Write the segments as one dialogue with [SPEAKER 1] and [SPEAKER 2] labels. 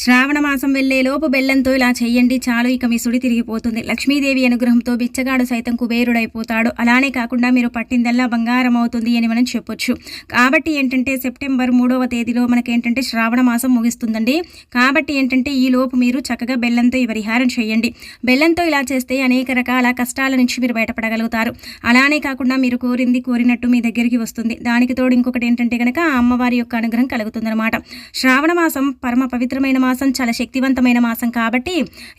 [SPEAKER 1] శ్రావణ మాసం వెళ్ళేలోపు బెల్లంతో ఇలా చెయ్యండి చాలు ఇక మీ సుడి తిరిగిపోతుంది. లక్ష్మీదేవి అనుగ్రహంతో బిచ్చగాడు సైతం కుబేరుడైపోతాడు. అలానే కాకుండా మీరు పట్టిందల్లా బంగారం అవుతుంది అని మనం చెప్పొచ్చు. కాబట్టి ఏంటంటే సెప్టెంబర్ మూడవ తేదీలో మనకేంటంటే శ్రావణ మాసం ముగిస్తుందండి. కాబట్టి ఏంటంటే ఈ లోపు మీరు చక్కగా బెల్లంతో ఈ పరిహారం చేయండి బెల్లంతో ఇలా చేస్తే అనేక రకాల కష్టాల నుంచి మీరు బయటపడగలుగుతారు. అలానే కాకుండా మీరు కోరింది కోరినట్టు మీ దగ్గరికి వస్తుంది. దానికి తోడు ఇంకొకటి ఏంటంటే కనుక ఆ అమ్మవారి యొక్క అనుగ్రహం కలుగుతుందన్నమాట. శ్రావణ మాసం పరమ పవిత్రమైన మాసం చాలా శక్తివంతమైన మాసం కాబట్టి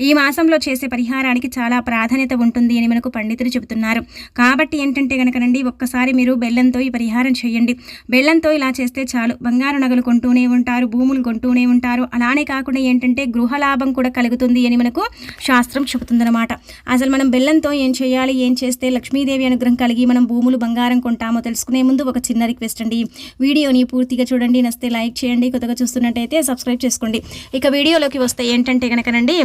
[SPEAKER 1] ఈ మాసంలో చేసే పరిహారానికి చాలా ప్రాధాన్యత ఉంటుంది అని మనకు పండితులు చెబుతున్నారు. కాబట్టి ఏంటంటే కనుకనండి ఒక్కసారి మీరు బెల్లంతో ఈ పరిహారం చేయండి. బెల్లంతో ఇలా చేస్తే చాలు. బంగారు నగలు కొంటూనే ఉంటారు భూములు కొంటూనే ఉంటారు. అలానే కాకుండా ఏంటంటే గృహలాభం కూడా కలుగుతుంది అని మనకు శాస్త్రం చెబుతుందన్నమాట. అసలు మనం బెల్లంతో ఏం చేయాలి ఏం చేస్తే లక్ష్మీదేవి అనుగ్రహం కలిగి మనం భూములు బంగారం కొంటామో తెలుసుకునే ముందు ఒక చిన్న రిక్వెస్ట్ అండి. వీడియోని పూర్తిగా చూడండి నస్తే లైక్ చేయండి కొత్తగా చూస్తున్నట్టయితే సబ్స్క్రైబ్ చేసుకోండి. ఇక వీడియోలోకి వస్తే ఏంటంటే కనుకనండి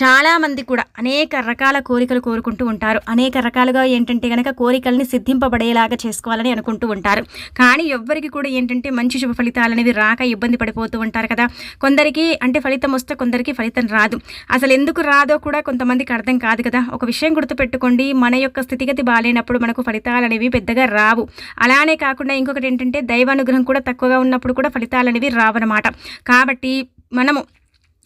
[SPEAKER 1] చాలామంది కూడా అనేక రకాల కోరికలు కోరుకుంటూ ఉంటారు. అనేక రకాలుగా ఏంటంటే కనుక కోరికల్ని సిద్ధింపబడేలాగా చేసుకోవాలని అనుకుంటూ ఉంటారు. కానీ ఎవ్వరికి కూడా ఏంటంటే మంచి శుభ ఫలితాలు అనేవి రాక ఇబ్బంది పడిపోతూ ఉంటారు కదా. కొందరికి అంటే ఫలితం వస్తే కొందరికి ఫలితం రాదు. అసలు ఎందుకు రాదో కూడా కొంతమందికి అర్థం కాదు కదా. ఒక విషయం గుర్తుపెట్టుకోండి మన యొక్క స్థితిగతి బాగాలేనప్పుడు మనకు ఫలితాలు అనేవి పెద్దగా రావు. అలానే కాకుండా ఇంకొకటి ఏంటంటే దైవానుగ్రహం కూడా తక్కువగా ఉన్నప్పుడు కూడా ఫలితాలు అనేవి రావన్నమాట. కాబట్టి మనము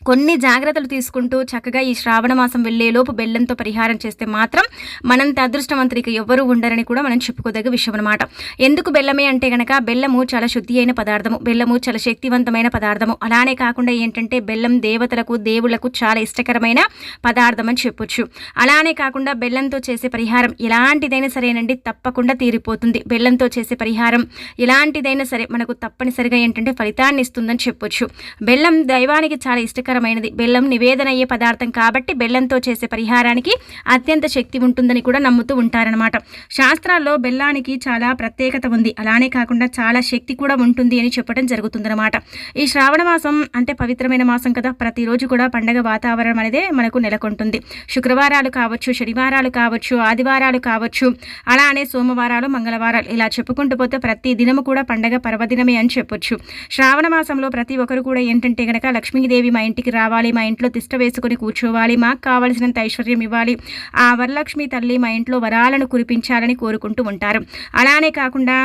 [SPEAKER 1] కొన్ని జాగ్రత్తలు తీసుకుంటూ చక్కగా ఈ శ్రావణ మాసం వెళ్ళేలోపు బెల్లంతో పరిహారం చేస్తే మాత్రం మనంత అదృష్టవంతుడికి ఎవరు ఉండరని కూడా మనం చెప్పుకోదగ్గ విషయం అనమాట ఎందుకు బెల్లమే అంటే గనక బెల్లము చాలా శుద్ధి అయిన పదార్థము బెల్లము చాలా శక్తివంతమైన పదార్థము. అలానే కాకుండా ఏంటంటే బెల్లం దేవతలకు దేవుళ్ళకు చాలా ఇష్టకరమైన పదార్థం అని చెప్పొచ్చు. అలానే కాకుండా బెల్లంతో చేసే పరిహారం ఎలాంటిదైనా సరేనండి తప్పకుండా తీరిపోతుంది. బెల్లంతో చేసే పరిహారం ఎలాంటిదైనా సరే మనకు తప్పనిసరిగా ఏంటంటే ఫలితాన్ని ఇస్తుందని చెప్పొచ్చు. బెల్లం దైవానికి చాలా ఇష్టకర రుచికరమైనది బెల్లం నివేదన అయ్యే పదార్థం కాబట్టి బెల్లంతో చేసే పరిహారానికి అత్యంత శక్తి ఉంటుందని కూడా నమ్ముతూ ఉంటారనమాట శాస్త్రాల్లో బెల్లానికి చాలా ప్రత్యేకత ఉంది. అలానే కాకుండా చాలా శక్తి కూడా ఉంటుంది అని చెప్పడం జరుగుతుందన్నమాట. ఈ శ్రావణ మాసం అంటే పవిత్రమైన మాసం కదా. ప్రతిరోజు కూడా పండగ వాతావరణం అనేది మనకు నెలకొంటుంది. శుక్రవారాలు కావచ్చు శనివారాలు కావచ్చు ఆదివారాలు కావచ్చు అలానే సోమవారాలు మంగళవారాలు ఇలా చెప్పుకుంటూ పోతే ప్రతి దినము కూడా పండగ పర్వదినమే అని చెప్పొచ్చు. శ్రావణ మాసంలో ప్రతి ఒక్కరు కూడా ఏంటంటే గనక లక్ష్మీదేవి మా ఇంటి ఇంటికి రావాలి మా ఇంట్లో తిష్ట వేసుకొని కూర్చోవాలి మాకు కావలసినంత ఐశ్వర్యం ఇవ్వాలి. ఆ వరలక్ష్మి తల్లి మా ఇంట్లో వరాలను కురిపించాలని కోరుకుంటూ ఉంటారు. అలానే కాకుండా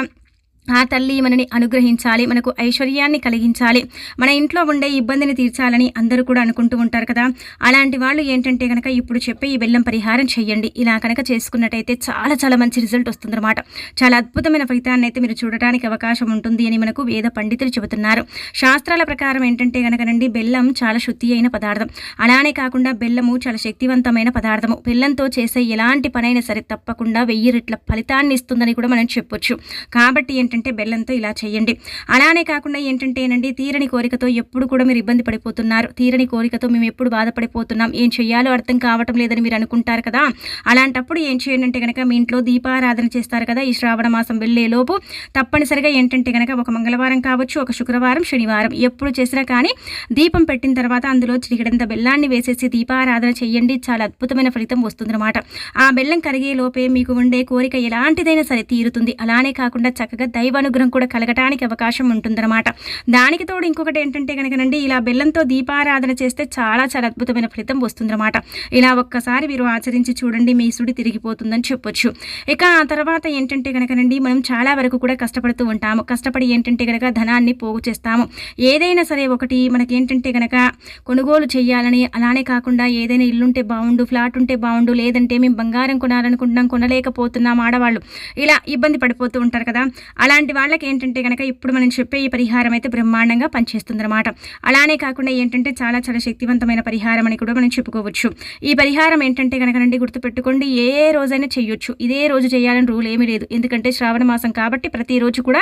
[SPEAKER 1] ఆ తల్లి మనని అనుగ్రహించాలి మనకు ఐశ్వర్యాన్ని కలిగించాలి మన ఇంట్లో ఉండే ఇబ్బందిని తీర్చాలని అందరూ కూడా అనుకుంటూ ఉంటారు కదా. అలాంటి వాళ్ళు ఏంటంటే కనుక ఇప్పుడు చెప్పే ఈ బెల్లం పరిహారం చేయండి ఇలా కనుక చేసుకున్నట్టయితే చాలా చాలా మంచి రిజల్ట్ వస్తుందన్నమాట. చాలా అద్భుతమైన ఫలితాన్ని అయితే మీరు చూడటానికి అవకాశం ఉంటుంది అని మనకు వేద పండితులు చెబుతున్నారు. శాస్త్రాల ప్రకారం ఏంటంటే కనుకనండి బెల్లం చాలా శుద్ధి అయిన పదార్థం. అలానే కాకుండా బెల్లము చాలా శక్తివంతమైన పదార్థము. బెల్లంతో చేసే ఎలాంటి పనైనా సరే తప్పకుండా వెయ్యి రెట్ల ఫలితాన్ని ఇస్తుందని కూడా మనం చెప్పొచ్చు. కాబట్టి ఏంటంటే ఏంటంటే బెల్లంతో ఇలా చేయండి. అలానే కాకుండా ఏంటంటే ఏనండి తీరని కోరికతో ఎప్పుడు కూడా మీరు ఇబ్బంది పడిపోతున్నారు. తీరని కోరికతో మేము ఎప్పుడు బాధపడిపోతున్నాం. ఏం చేయాలో అర్థం కావటం లేదని మీరు అనుకుంటారు కదా? అలాంటప్పుడు ఏం చేయండి కనుక మీ ఇంట్లో దీపారాధన చేస్తారు కదా? ఈ శ్రావణ మాసం వెళ్ళేలోపు తప్పనిసరిగా ఏంటంటే కనుక ఒక మంగళవారం కావచ్చు ఒక శుక్రవారం శనివారం ఎప్పుడు చేసినా కానీ దీపం పెట్టిన తర్వాత అందులో చిరిగడంత బెల్లాన్ని వేసేసి దీపారాధన చేయండి. చాలా అద్భుతమైన ఫలితం వస్తుందన్నమాట. ఆ బెల్లం కరిగే లోపే మీకు ఉండే కోరిక ఎలాంటిదైనా సరే తీరుతుంది. అలానే కాకుండా చక్కగా దైవానుగ్రహం కూడా కలగటానికి అవకాశం ఉంటుందన్నమాట. దానికి తోడు ఇంకొకటి ఏంటంటే కనుకనండి ఇలా బెల్లంతో దీపారాధన చేస్తే చాలా చాలా అద్భుతమైన ఫలితం వస్తుందన్నమాట. ఇలా ఒక్కసారి మీరు ఆచరించి చూడండి మీ సుడి తిరిగిపోతుందని చెప్పొచ్చు. ఇక ఆ తర్వాత ఏంటంటే కనుకనండి మనం చాలా వరకు కూడా కష్టపడుతూ ఉంటాము. కష్టపడి ఏంటంటే కనుక ధనాన్ని పోగు చేస్తాము. ఏదైనా సరే ఒకటి మనకి ఏంటంటే కనుక కొనుగోలు చేయాలని అలానే కాకుండా ఏదైనా ఇల్లుంటే బాగుండు ఫ్లాట్ ఉంటే బాగుండు లేదంటే మేము బంగారం కొనాలనుకుంటున్నాం కొనలేకపోతున్నాం ఆడవాళ్ళు ఇలా ఇబ్బంది పడిపోతూ ఉంటారు కదా. అలా అలాంటి వాళ్ళకి ఏంటంటే కనుక ఇప్పుడు మనం చెప్పే ఈ పరిహారం అయితే బ్రహ్మాండంగా పనిచేస్తుందన్నమాట. అలానే కాకుండా ఏంటంటే చాలా చాలా శక్తివంతమైన పరిహారం అని కూడా మనం చెప్పుకోవచ్చు. ఈ పరిహారం ఏంటంటే కనుక నండి గుర్తుపెట్టుకోండి ఏ రోజైనా చేయొచ్చు. ఇదే రోజు చేయాలని రూల్ ఏమీ లేదు. ఎందుకంటే శ్రావణ మాసం కాబట్టి ప్రతిరోజు కూడా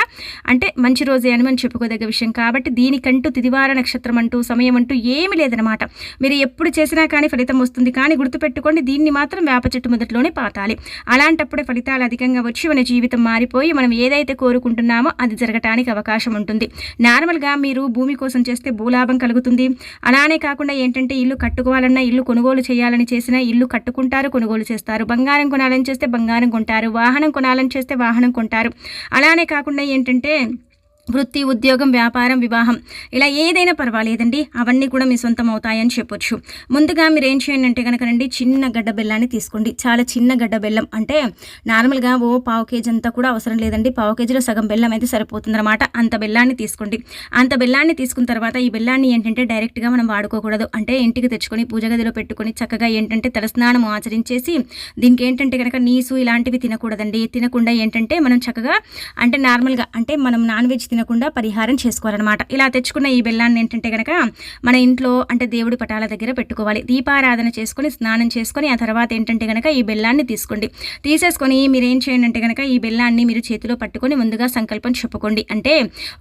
[SPEAKER 1] అంటే మంచి రోజే అని మనం చెప్పుకోదగ్గ విషయం. కాబట్టి దీనికంటూ తిదివార నక్షత్రం అంటూ సమయం అంటూ ఏమీ లేదనమాట మీరు ఎప్పుడు చేసినా కానీ ఫలితం వస్తుంది. కానీ గుర్తుపెట్టుకోండి దీన్ని మాత్రం వేప చెట్టు మొదట్లోనే పాతాలి. అలాంటప్పుడే ఫలితాలు అధికంగా వచ్చి మన జీవితం మారిపోయి మనం ఏదైతే కోరు కోరుకుంటున్నామో అది జరగటానికి అవకాశం ఉంటుంది. నార్మల్గా మీరు భూమి కోసం చేస్తే భూలాభం కలుగుతుంది. అలానే కాకుండా ఏంటంటే ఇల్లు కట్టుకోవాలన్నా ఇల్లు కొనుగోలు చేయాలని చేసినా ఇల్లు కట్టుకుంటారు కొనుగోలు చేస్తారు. బంగారం కొనాలని చేస్తే బంగారం కొంటారు వాహనం కొనాలని చేస్తే వాహనం కొంటారు. అలానే కాకుండా ఏంటంటే వృత్తి ఉద్యోగం వ్యాపారం వివాహం ఇలా ఏదైనా పర్వాలేదండి. అవన్నీ కూడా మీ సొంతం అవుతాయని చెప్పొచ్చు. ముందుగా మీరు ఏం చేయండి అంటే కనుకనండి చిన్న గడ్డ బెల్లాన్ని తీసుకోండి. చాలా చిన్న గడ్డ బెల్లం అంటే నార్మల్గా ఓ పావు కేజీ అంతా కూడా అవసరం లేదండి. పావు కేజీలో సగం బెల్లం అయితే సరిపోతుందన్నమాట. అంత బెల్లాన్ని తీసుకోండి. అంత బెల్లాన్ని తీసుకున్న తర్వాత ఈ బెల్లాన్ని ఏంటంటే డైరెక్ట్గా మనం వాడుకోకూడదు. అంటే ఇంటికి తెచ్చుకొని పూజ గదిలో పెట్టుకొని చక్కగా ఏంటంటే తలస్నానం ఆచరించేసి దీనికి ఏంటంటే కనుక నీసు ఇలాంటివి తినకూడదండి. తినకుండా ఏంటంటే మనం చక్కగా అంటే నార్మల్గా అంటే మనం నాన్ వెజ్ తినకుండా పరిహారం చేసుకోవాలన్నమాట. ఇలా తెచ్చుకున్న ఈ బెల్లాన్ని ఏంటంటే కనుక మన ఇంట్లో అంటే దేవుడి పటాల దగ్గర పెట్టుకోవాలి. దీపారాధన చేసుకొని స్నానం చేసుకొని ఆ తర్వాత ఏంటంటే కనుక ఈ బెల్లాన్ని తీసుకోండి. తీసేసుకొని మీరు ఏం చేయండి అంటే కనుక ఈ బెల్లాన్ని మీరు చేతిలో పట్టుకొని ముందుగా సంకల్పం చెప్పుకోండి. అంటే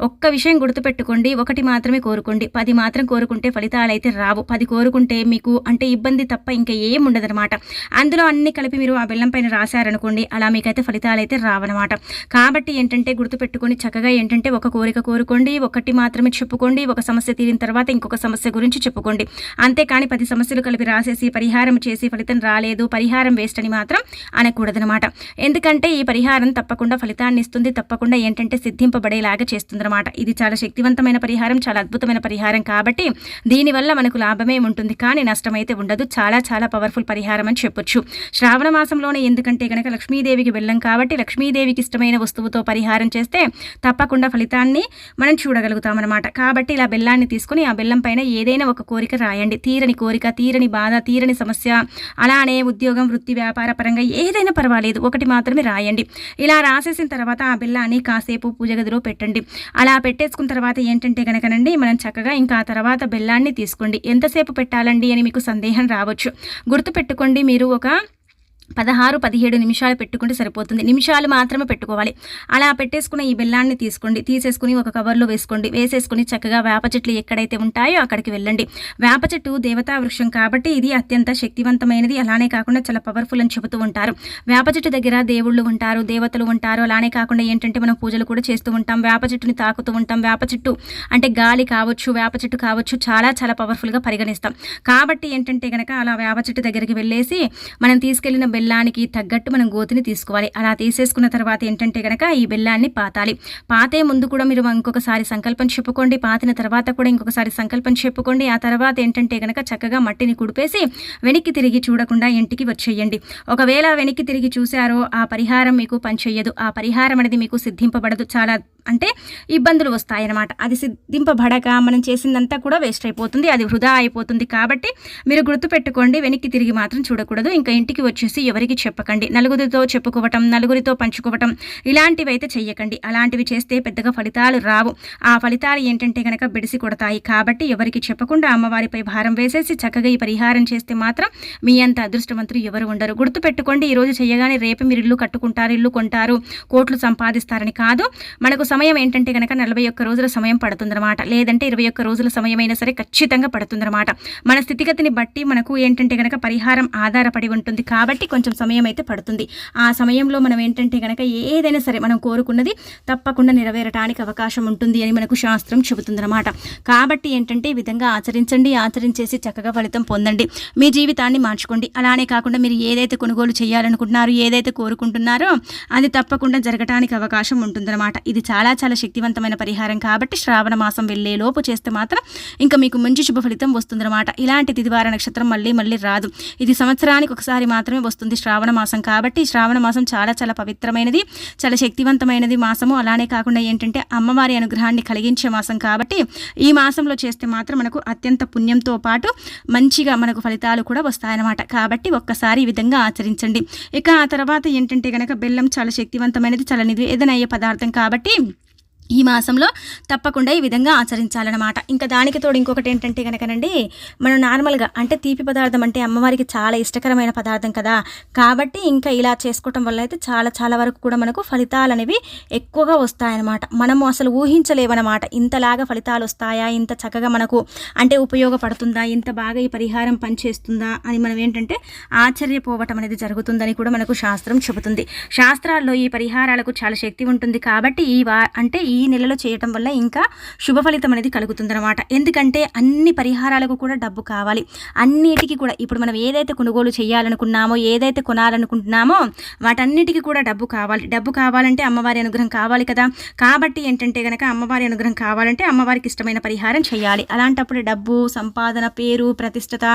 [SPEAKER 1] ఒక్క విషయం గుర్తుపెట్టుకోండి ఒకటి మాత్రమే కోరుకోండి. పది మాత్రం కోరుకుంటే ఫలితాలు అయితే రావు. పది కోరుకుంటే మీకు అంటే ఇబ్బంది తప్ప ఇంకా ఏం ఉండదన్నమాట. అందులో అన్ని కలిపి మీరు ఆ బెల్లం పైన రాశారనుకోండి అలా మీకైతే ఫలితాలు అయితే రావన్నమాట. కాబట్టి ఏంటంటే గుర్తుపెట్టుకొని చక్కగా ఏంటంటే ఒక ఒక కోరిక కోరుకోండి ఒకటి మాత్రమే చెప్పుకోండి ఒక సమస్య తీరిన తర్వాత ఇంకొక సమస్య గురించి చెప్పుకోండి. అంతేకాని పది సమస్యలు కలిపి రాసేసి పరిహారం చేసి ఫలితం రాలేదు పరిహారం వేస్ట్ అని మాత్రం అనకూడదనమాట ఎందుకంటే ఈ పరిహారం తప్పకుండా ఫలితాన్ని ఇస్తుంది తప్పకుండా ఏంటంటే సిద్ధింపబడేలాగా చేస్తుందన్నమాట. ఇది చాలా శక్తివంతమైన పరిహారం చాలా అద్భుతమైన పరిహారం కాబట్టి దీనివల్ల మనకు లాభమే ఉంటుంది. కానీ నష్టమైతే ఉండదు. చాలా చాలా పవర్ఫుల్ పరిహారం అని చెప్పొచ్చు. శ్రావణ మాసంలోనే ఎందుకంటే కనుక లక్ష్మీదేవికి వెళ్ళం కాబట్టి లక్ష్మీదేవికి ఇష్టమైన వస్తువుతో పరిహారం చేస్తే తప్పకుండా ఫలితం ఫలితాన్ని మనం చూడగలుగుతాం అనమాట కాబట్టి ఇలా బెల్లాన్ని తీసుకొని ఆ బెల్లం పైన ఏదైనా ఒక కోరిక రాయండి. తీరని కోరిక తీరని బాధ తీరని సమస్య అలానే ఉద్యోగం వృత్తి వ్యాపార పరంగా ఏదైనా పర్వాలేదు. ఒకటి మాత్రమే రాయండి. ఇలా రాసేసిన తర్వాత ఆ బెల్లాన్ని కాసేపు పూజ గదిలో పెట్టండి. అలా పెట్టేసుకున్న తర్వాత ఏంటంటే కనుకనండి మనం చక్కగా ఇంకా ఆ తర్వాత బెల్లాన్ని తీసుకోండి. ఎంతసేపు పెట్టాలండి అని మీకు సందేహం రావచ్చు. గుర్తుపెట్టుకోండి మీరు ఒక పదహారు పదిహేడు నిమిషాలు పెట్టుకుంటే సరిపోతుంది. నిమిషాలు మాత్రమే పెట్టుకోవాలి. అలా పెట్టేసుకున్న ఈ బెల్లాన్ని తీసుకోండి. తీసేసుకుని ఒక కవర్లో వేసుకోండి. వేసేసుకుని చక్కగా వేప చెట్లు ఎక్కడైతే ఉంటాయో అక్కడికి వెళ్ళండి. వేప చెట్టు దేవతా వృక్షం కాబట్టి ఇది అత్యంత శక్తివంతమైనది. అలానే కాకుండా చాలా పవర్ఫుల్ అని చెబుతూ ఉంటారు. వేప చెట్టు దగ్గర దేవుళ్ళు ఉంటారు దేవతలు ఉంటారు. అలానే కాకుండా ఏంటంటే మనం పూజలు కూడా చేస్తూ ఉంటాం. వేప చెట్టుని తాకుతూ ఉంటాం. వేప చెట్టు అంటే గాలి కావచ్చు వేప చెట్టు కావచ్చు చాలా చాలా పవర్ఫుల్గా పరిగణిస్తాం. కాబట్టి ఏంటంటే కనుక అలా వేప చెట్టు దగ్గరికి వెళ్ళేసి మనం తీసుకెళ్ళిన బెల్లానికి తగ్గట్టు మనం గోతిని తీసుకోవాలి. అలా తీసేసుకున్న తర్వాత ఏంటంటే కనుక ఈ బెల్లాన్ని పాతాలి. పాతే ముందు కూడా మీరు ఇంకొకసారి సంకల్పం చెప్పుకోండి. పాతిన తర్వాత కూడా ఇంకొకసారి సంకల్పం చెప్పుకోండి. ఆ తర్వాత ఏంటంటే కనుక చక్కగా మట్టిని కుడిపేసి వెనక్కి తిరిగి చూడకుండా ఇంటికి వచ్చేయండి. ఒకవేళ వెనక్కి తిరిగి చూశారో ఆ పరిహారం మీకు పనిచేయదు. ఆ పరిహారం అనేది మీకు సిద్ధింపబడదు. చాలా అంటే ఇబ్బందులు వస్తాయన్నమాట. అది సిద్ధింపబడక మనం చేసిందంతా కూడా వేస్ట్ అయిపోతుంది. అది వృధా అయిపోతుంది. కాబట్టి మీరు గుర్తుపెట్టుకోండి. వెనక్కి తిరిగి మాత్రం చూడకూడదు. ఇంకా ఇంటికి వచ్చేసి ఎవరికి చెప్పకండి. నలుగురితో చెప్పుకోవటం నలుగురితో పంచుకోవటం ఇలాంటివి అయితే చెయ్యకండి. అలాంటివి చేస్తే పెద్దగా ఫలితాలు రావు. ఆ ఫలితాలు ఏంటంటే కనుక బిడిసి కొడతాయి. కాబట్టి ఎవరికి చెప్పకుండా అమ్మవారిపై భారం వేసేసి చక్కగా ఈ పరిహారం చేస్తే మాత్రం మీ అంత అదృష్టవంతులు ఎవరు ఉండరు. గుర్తుపెట్టుకోండి ఈరోజు చేయగానే రేపు మీరు ఇల్లు కట్టుకుంటారు ఇల్లు కొంటారు కోట్లు సంపాదిస్తారని కాదు. మనకు సమయం ఏంటంటే కనుక నలభై ఒక్క రోజుల సమయం పడుతుందన్నమాట. లేదంటే ఇరవై ఒక్క రోజుల సమయమైనా సరే ఖచ్చితంగా పడుతుందన్నమాట. మన స్థితిగతిని బట్టి మనకు ఏంటంటే కనుక పరిహారం ఆధారపడి ఉంటుంది. కాబట్టి కొంచెం సమయం అయితే పడుతుంది. ఆ సమయంలో మనం ఏంటంటే కనుక ఏదైనా సరే మనం కోరుకున్నది తప్పకుండా నెరవేరటానికి అవకాశం ఉంటుంది అని మనకు శాస్త్రం చెబుతుందన్నమాట. కాబట్టి ఏంటంటే ఈ విధంగా ఆచరించండి ఆచరించేసి చక్కగా ఫలితం పొందండి. మీ జీవితాన్ని మార్చుకోండి. అలానే కాకుండా మీరు ఏదైతే కొనుగోలు చేయాలనుకుంటున్నారో ఏదైతే కోరుకుంటున్నారో అది తప్పకుండా జరగటానికి అవకాశం ఉంటుందన్నమాట. ఇది చాలా చాలా శక్తివంతమైన పరిహారం కాబట్టి శ్రావణ మాసం వెళ్ళే లోపు చేస్తే మాత్రం ఇంకా మీకు మంచి శుభ ఫలితం వస్తుందన్నమాట. ఇలాంటి తిదివార నక్షత్రం మళ్ళీ మళ్ళీ రాదు. ఇది సంవత్సరానికి ఒకసారి మాత్రమే వస్తుంది. శ్రావణ మాసం కాబట్టి శ్రావణ మాసం చాలా చాలా పవిత్రమైనది చాలా శక్తివంతమైనది మాసము. అలానే కాకుండా ఏంటంటే అమ్మవారి అనుగ్రహాన్ని కలిగించే మాసం కాబట్టి ఈ మాసంలో చేస్తే మాత్రం మనకు అత్యంత పుణ్యంతో పాటు మంచిగా మనకు ఫలితాలు కూడా వస్తాయన్నమాట. కాబట్టి ఒక్కసారి ఈ విధంగా ఆచరించండి. ఇక ఆ తర్వాత ఏంటంటే కనుక బెల్లం చాలా శక్తివంతమైనది చాలా నిధు ఏదైనా అయ్యే పదార్థం కాబట్టి ఈ మాసంలో తప్పకుండా ఈ విధంగా ఆచరించాలన్నమాట. ఇంకా దానికి తోడు ఇంకొకటి ఏంటంటే కనుకనండి మనం నార్మల్గా అంటే తీపి పదార్థం అంటే అమ్మవారికి చాలా ఇష్టకరమైన పదార్థం కదా. కాబట్టి ఇంకా ఇలా చేసుకోవటం వల్ల అయితే చాలా చాలా వరకు కూడా మనకు ఫలితాలు అనేవి ఎక్కువగా వస్తాయన్నమాట. మనము అసలు ఊహించలేవన్నమాట. ఇంతలాగా ఫలితాలు వస్తాయా? ఇంత చక్కగా మనకు అంటే ఉపయోగపడుతుందా? ఇంత బాగా ఈ పరిహారం పనిచేస్తుందా? అని మనం ఏంటంటే ఆశ్చర్యపోవటం అనేది జరుగుతుందని కూడా మనకు శాస్త్రం చెబుతుంది. శాస్త్రాల్లో ఈ పరిహారాలకు చాలా శక్తి ఉంటుంది కాబట్టి ఈ వా అంటే ఈ ఈ నెలలో చేయటం వల్ల ఇంకా శుభ ఫలితం అనేది కలుగుతుందన్నమాట. ఎందుకంటే అన్ని పరిహారాలకు కూడా డబ్బు కావాలి. అన్నిటికీ కూడా ఇప్పుడు మనం ఏదైతే కొనుగోలు చేయాలనుకున్నామో ఏదైతే కొనాలనుకుంటున్నామో వాటన్నిటికీ కూడా డబ్బు కావాలి. డబ్బు కావాలంటే అమ్మవారి అనుగ్రహం కావాలి కదా. కాబట్టి ఏంటంటే కనుక అమ్మవారి అనుగ్రహం కావాలంటే అమ్మవారికి ఇష్టమైన పరిహారం చేయాలి. అలాంటప్పుడు డబ్బు సంపాదన పేరు ప్రతిష్టత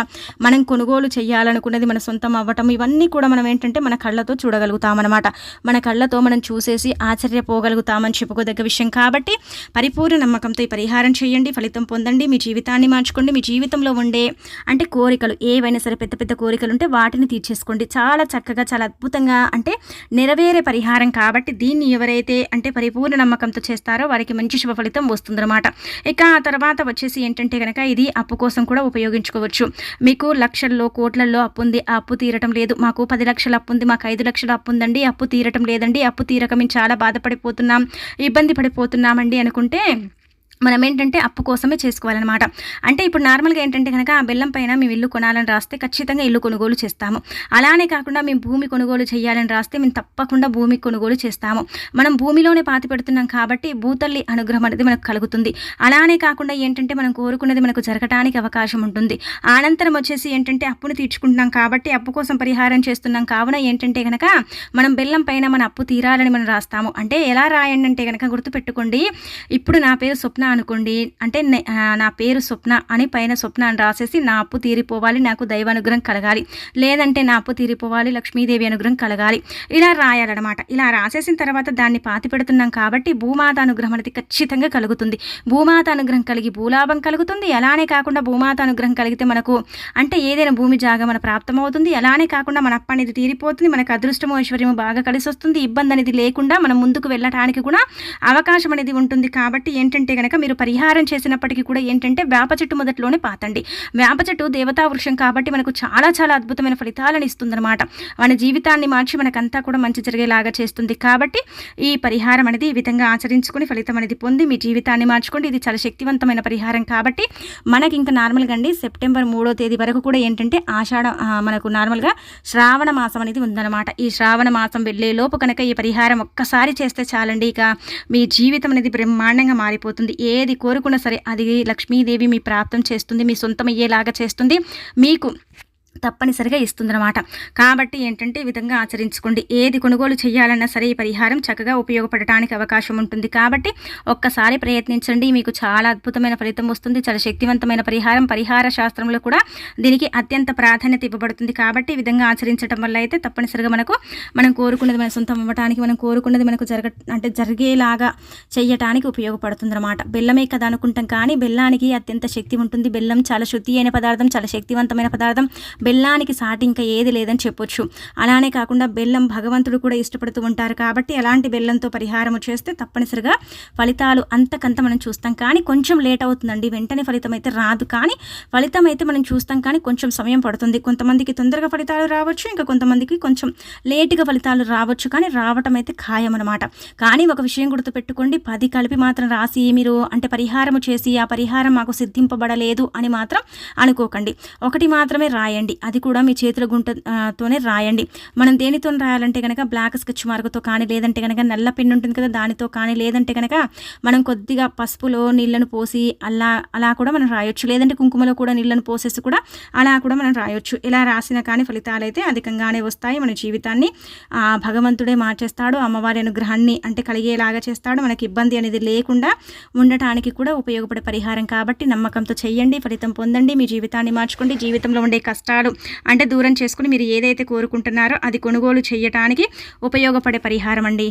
[SPEAKER 1] మనం కొనుగోలు చేయాలనుకున్నది మన సొంతం అవ్వటం ఇవన్నీ కూడా మనం ఏంటంటే మన కళ్ళతో చూడగలుగుతామన్నమాట. మన కళ్ళతో మనం చూసేసి ఆశ్చర్యపోగలుగుతామని చెప్పుకోదగ్గ విషయం కాబట్టి పరిపూర్ణ నమ్మకంతో ఈ పరిహారం చేయండి ఫలితం పొందండి మీ జీవితాన్ని మార్చుకోండి మీ జీవితంలో ఉండే అంటే కోరికలు ఏవైనా సరే పెద్ద పెద్ద కోరికలు ఉంటే వాటిని తీర్చేసుకోండి. చాలా చక్కగా చాలా అద్భుతంగా అంటే నెరవేరే పరిహారం కాబట్టి దీన్ని ఎవరైతే అంటే పరిపూర్ణ నమ్మకంతో చేస్తారో వారికి మంచి శుభ ఫలితం వస్తుందన్నమాట. ఇక ఆ తర్వాత వచ్చేసి ఏంటంటే కనుక ఇది అప్పు కోసం కూడా ఉపయోగించుకోవచ్చు. మీకు లక్షల్లో కోట్లల్లో అప్పు ఉంది ఆ అప్పు తీరటం లేదు. మాకు పది లక్షల అప్పు ఉంది మాకు ఐదు లక్షల అప్పు ఉందండి అప్పు తీరటం లేదండి అప్పు తీరక మేము చాలా బాధపడిపోతున్నాం ఇబ్బంది పోతున్నామండి అనుకుంటే మనం ఏంటంటే అప్పు కోసమే చేసుకోవాలన్నమాట. అంటే ఇప్పుడు నార్మల్గా ఏంటంటే కనుక ఆ బెల్లం పైన మేము ఇల్లు కొనాలని రాస్తే ఖచ్చితంగా ఇల్లు కొనుగోలు చేస్తాము. అలానే కాకుండా మేము భూమి కొనుగోలు చేయాలని రాస్తే మేము తప్పకుండా భూమి కొనుగోలు చేస్తాము. మనం భూమిలోనే పాతి పెడుతున్నాం కాబట్టి భూతల్లి అనుగ్రహం అనేది మనకు కలుగుతుంది. అలానే కాకుండా ఏంటంటే మనం కోరుకున్నది మనకు జరగటానికి అవకాశం ఉంటుంది. అనంతరం వచ్చేసి ఏంటంటే అప్పును తీర్చుకుంటున్నాం కాబట్టి అప్పు కోసం పరిహారం చేస్తున్నాం. కావున ఏంటంటే కనుక మనం బెల్లం పైన మన అప్పు తీరాలని మనం రాస్తాము. అంటే ఎలా రాయండి అంటే కనుక గుర్తుపెట్టుకోండి. ఇప్పుడు నా పేరు స్వప్న అనుకోండి. అంటే నా పేరు స్వప్న అని పైన స్వప్న అని రాసేసి నా అప్పు తీరిపోవాలి నాకు దైవానుగ్రహం కలగాలి. లేదంటే నా అప్పు తీరిపోవాలి లక్ష్మీదేవి అనుగ్రహం కలగాలి. ఇలా రాయాలన్నమాట. ఇలా రాసేసిన తర్వాత దాన్ని పాతి పెడుతున్నాం కాబట్టి భూమాత అనుగ్రహం అనేది ఖచ్చితంగా కలుగుతుంది. భూమాత అనుగ్రహం కలిగి భూలాభం కలుగుతుంది. అలానే కాకుండా భూమాత అనుగ్రహం కలిగితే మనకు అంటే ఏదైనా భూమి జాగా మన ప్రాప్తమవుతుంది. అలానే కాకుండా మన అప్ప అనేది తీరిపోతుంది. మనకు అదృష్టము ఐశ్వర్యము బాగా కలిసి వస్తుంది ఇబ్బంది అనేది లేకుండా మనం ముందుకు వెళ్ళటానికి కూడా అవకాశం అనేది ఉంటుంది. కాబట్టి ఏంటంటే కనుక మీరు పరిహారం చేసినప్పటికీ కూడా ఏంటంటే వేప చెట్టు మొదట్లోనే పాతండి. వేప చెట్టు దేవతా వృక్షం కాబట్టి మనకు చాలా చాలా అద్భుతమైన ఫలితాలను ఇస్తుందన్నమాట. మన జీవితాన్ని మార్చి మనకంతా కూడా మంచి జరిగేలాగా చేస్తుంది. కాబట్టి ఈ పరిహారం అనేది ఈ విధంగా ఆచరించుకుని ఫలితం అనేది పొంది మీ జీవితాన్ని మార్చుకోండి. ఇది చాలా శక్తివంతమైన పరిహారం కాబట్టి మనకి ఇంకా నార్మల్గా అండి సెప్టెంబర్ మూడో తేదీ వరకు కూడా ఏంటంటే ఆషాఢ మనకు నార్మల్గా శ్రావణ మాసం అనేది ఉందన్నమాట. ఈ శ్రావణ మాసం వెళ్ళే లోపు కనుక ఈ పరిహారం ఒక్కసారి చేస్తే చాలండి. ఇక మీ జీవితం అనేది బ్రహ్మాండంగా మారిపోతుంది. ఏది కోరుకున్నా సరే అది లక్ష్మీదేవి మీ ప్రాప్తం చేస్తుంది మీ సొంతం అయ్యేలాగా చేస్తుంది. మీకు తప్పనిసరిగా ఇస్తుందన్నమాట. కాబట్టి ఏంటంటే ఈ విధంగా ఆచరించుకోండి. ఏది కొనుగోలు చేయాలన్నా సరే ఈ పరిహారం చక్కగా ఉపయోగపడటానికి అవకాశం ఉంటుంది. కాబట్టి ఒక్కసారి ప్రయత్నించండి. మీకు చాలా అద్భుతమైన ఫలితం వస్తుంది. చాలా శక్తివంతమైన పరిహారం. పరిహార శాస్త్రంలో కూడా దీనికి అత్యంత ప్రాధాన్యత ఇవ్వబడుతుంది. కాబట్టి ఈ విధంగా ఆచరించడం వల్ల అయితే తప్పనిసరిగా మనకు మనం కోరుకున్నది మన సొంతం అవ్వటానికి మనం కోరుకున్నది మనకు జరగ అంటే జరిగేలాగా చేయటానికి ఉపయోగపడుతుంది అనమాట బెల్లమే కదా అనుకుంటాం. కానీ బెల్లానికి అత్యంత శక్తి ఉంటుంది. బెల్లం చాలా శుద్ధి అయిన పదార్థం చాలా శక్తివంతమైన పదార్థం. బెల్లానికి సాటి ఇంకా ఏది లేదని చెప్పొచ్చు. అలానే కాకుండా బెల్లం భగవంతుడు కూడా ఇష్టపడుతూ ఉంటారు కాబట్టి అలాంటి బెల్లంతో పరిహారం చేస్తే తప్పనిసరిగా ఫలితాలు అంతకంత మనం చూస్తాం. కానీ కొంచెం లేట్ అవుతుందండి. వెంటనే ఫలితం అయితే రాదు. కానీ ఫలితం అయితే మనం చూస్తాం. కానీ కొంచెం సమయం పడుతుంది. కొంతమందికి తొందరగా ఫలితాలు రావచ్చు. ఇంకా కొంతమందికి కొంచెం లేటుగా ఫలితాలు రావచ్చు. కానీ రావటం అయితే ఖాయం అనమాట కానీ ఒక విషయం గుర్తుపెట్టుకోండి. పది కలిపి మాత్రం రాసి మీరు అంటే పరిహారం చేసి ఆ పరిహారం మాకు సిద్ధింపబడలేదు అని మాత్రం అనుకోకండి. ఒకటి మాత్రమే రాయండి. అది కూడా మీ చేతుల గుంటతోనే రాయండి. మనం దేనితో రాయాలంటే కనుక బ్లాక్ స్కెచ్ మార్కుతో కానీ లేదంటే కనుక నల్ల పెన్ ఉంటుంది కదా దానితో కానీ లేదంటే కనుక మనం కొద్దిగా పసుపులో నీళ్ళను పోసి అలా అలా కూడా మనం రాయొచ్చు. లేదంటే కుంకుమలో కూడా నీళ్ళను పోసేసి కూడా అలా కూడా మనం రాయొచ్చు. ఇలా రాసిన కానీ ఫలితాలు అయితే అధికంగానే వస్తాయి మన జీవితాన్ని. భగవంతుడే మార్చేస్తాడు అమ్మవారి అనుగ్రహాన్ని అంటే కలిగేలాగా చేస్తాడు. మనకి ఇబ్బంది అనేది లేకుండా ఉండటానికి కూడా ఉపయోగపడే పరిహారం కాబట్టి నమ్మకంతో చేయండి ఫలితం పొందండి. మీ జీవితాన్ని మార్చుకోండి. జీవితంలో ఉండే కష్టాలు అంటే దూరం చేసుకుని మీరు ఏదైతే కోరుకుంటున్నారో అది కొనుగోలు చేయటానికి ఉపయోగపడే పరిహారం అండి